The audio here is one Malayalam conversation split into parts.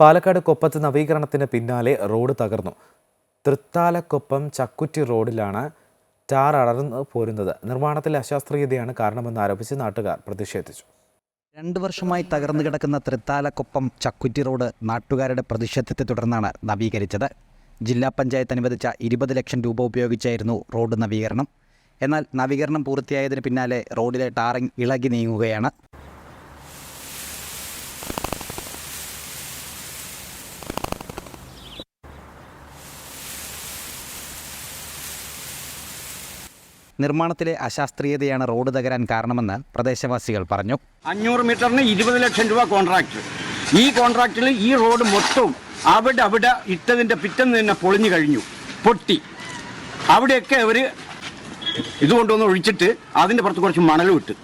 പാലക്കാട് കൊപ്പത്ത് നവീകരണത്തിന് പിന്നാലെ റോഡ് തകർന്നു. തൃത്താലക്കൊപ്പം ചക്കുറ്റി റോഡിലാണ് ടാർ അടർന്നു പോരുന്നത്. നിർമ്മാണത്തിൽ അശാസ്ത്രീയതയാണ് കാരണമെന്ന് ആരോപിച്ച് നാട്ടുകാർ പ്രതിഷേധിച്ചു. രണ്ട് വർഷമായി തകർന്നു കിടക്കുന്ന തൃത്താലക്കൊപ്പം ചക്കുറ്റി റോഡ് നാട്ടുകാരുടെ പ്രതിഷേധത്തെ തുടർന്നാണ് നവീകരിച്ചത്. ജില്ലാ പഞ്ചായത്ത് അനുവദിച്ച ഇരുപത് ലക്ഷം രൂപ ഉപയോഗിച്ചായിരുന്നു റോഡ് നവീകരണം. എന്നാൽ നവീകരണം പൂർത്തിയായതിന് പിന്നാലെ റോഡിലെ ടാറിംഗ് ഇളകി നീങ്ങുകയാണ്. നിർമ്മാണത്തിലെ അശാസ്ത്രീയതയാണ് റോഡ് തകരാൻ കാരണമെന്ന് പ്രദേശവാസികൾ പറഞ്ഞു. അഞ്ഞൂറ് മീറ്ററിന് ഇരുപത് ലക്ഷം രൂപ കോൺട്രാക്ട് ഈ കോൺട്രാക്റ്റിൽ ഈ റോഡ് മൊത്തവും അവിടെ അവിടെ ഇട്ടതിന്റെ പിറ്റന്ന് തന്നെ പൊളിഞ്ഞു കഴിഞ്ഞു. പൊട്ടി. അവിടെയൊക്കെ അവർ ഇതുകൊണ്ടൊന്ന് ഒഴിച്ചിട്ട് അതിന്റെ പുറത്ത് കുറച്ച് മണലും ഇട്ട്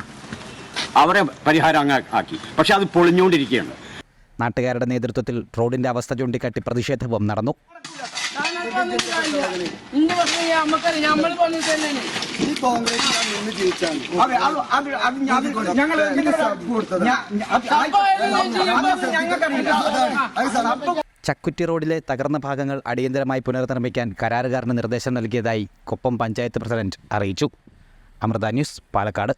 അവരെ പരിഹാരം അങ്ങ് ആക്കി. പക്ഷെ അത് പൊളിഞ്ഞുകൊണ്ടിരിക്കുകയാണ്. നാട്ടുകാരുടെ നേതൃത്വത്തിൽ റോഡിന്റെ അവസ്ഥ ചൂണ്ടിക്കാട്ടി പ്രതിഷേധവും നടന്നു. നമ്മൾ ഈ കോൺഗ്രസ് ജയിച്ചാണ് അത് സാർ ചക്കുറ്റി റോഡിലെ തകർന്ന ഭാഗങ്ങൾ അടിയന്തരമായി പുനർനിർമ്മിക്കാൻ കരാറുകാരന് നിർദ്ദേശം നൽകിയതായി കൊപ്പം പഞ്ചായത്ത് പ്രസിഡന്റ് അറിയിച്ചു. അമൃത ന്യൂസ് പാലക്കാട്.